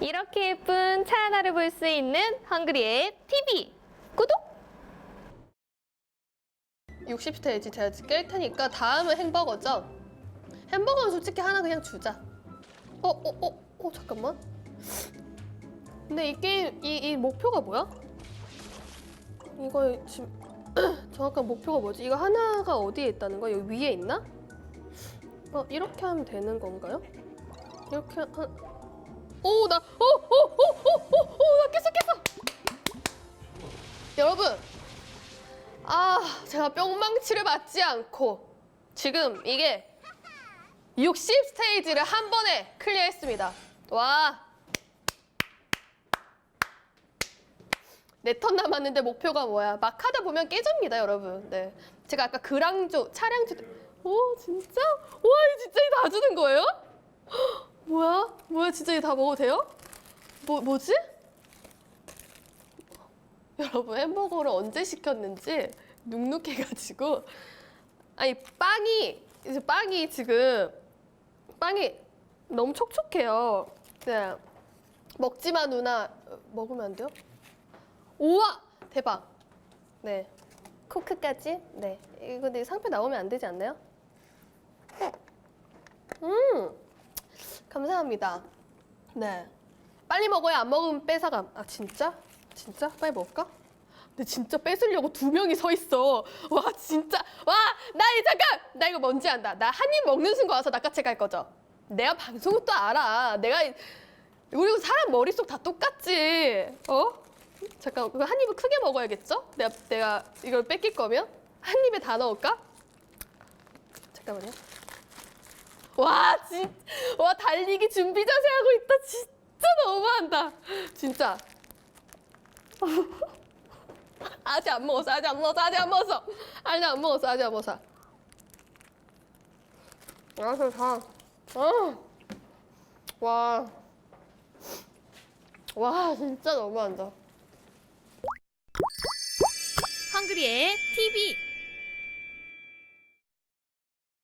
이렇게 예쁜 차 하나를 볼 수 있는 헝그리의 TV 구독! 60스테이지 제가 깰 테니까 다음은 햄버거죠? 햄버거는 솔직히 하나 그냥 주자. 어, 어, 어, 어, 잠깐만. 근데 이 게임, 이, 이 목표가 뭐야? 이거 지금 정확한 목표가 뭐지? 이거 하나가 어디에 있다는 거야? 여기 위에 있나? 어, 이렇게 하면 되는 건가요? 이렇게 한... 오, 나, 오, 오, 오, 오, 오, 오, 나 깼어, 깼어! 여러분, 아, 제가 뿅망치를 맞지 않고 지금 이게 60 스테이지를 한 번에 클리어했습니다. 와. 네 턴 남았는데 목표가 뭐야? 막 하다 보면 깨집니다, 여러분. 네. 제가 아까 그랑조, 차량조, 오, 진짜? 와, 이 진짜 이다 주는 거예요? 헉, 뭐야? 뭐야, 진짜 이다 먹어도 돼요? 뭐, 뭐지? 여러분 햄버거를 언제 시켰는지 눅눅해가지고 아니 빵이 이제 빵이 지금 빵이 너무 촉촉해요. 네. 먹지마 누나 어, 먹으면 안 돼요? 우와 대박. 네 코크까지 네 이거 근데 상표 나오면 안 되지 않나요? 음 감사 합니다. 네 빨리 먹어야 안 먹으면 뺏어감. 아 진짜? 진짜? 빨리 먹을까? 근데 진짜 뺏으려고 두 명이 서 있어. 와 진짜 와 나 이 잠깐 나 이거 뭔지 안다. 나 한 입 먹는 순간 와서 낚아채 갈 거죠. 내가 방송을 또 알아. 내가 이- 그리고 사람 머릿속 다 똑같지. 어? 잠깐 한 입을 크게 먹어야겠죠? 내가 내가 이걸 뺏길 거면 한 입에 다 넣을까? 잠깐만요. 와, 진, 와 달리기 준비 자세 하고 있다. 진짜 너무한다. 진짜. 아직 안 먹었어. 아직 안 먹었어. 아직 안 먹었어. 아직 안 먹었어. 아직 안 먹었어. 알았어, 다. 어. 와. 와, 진짜 너무한다. 헝그리의 TV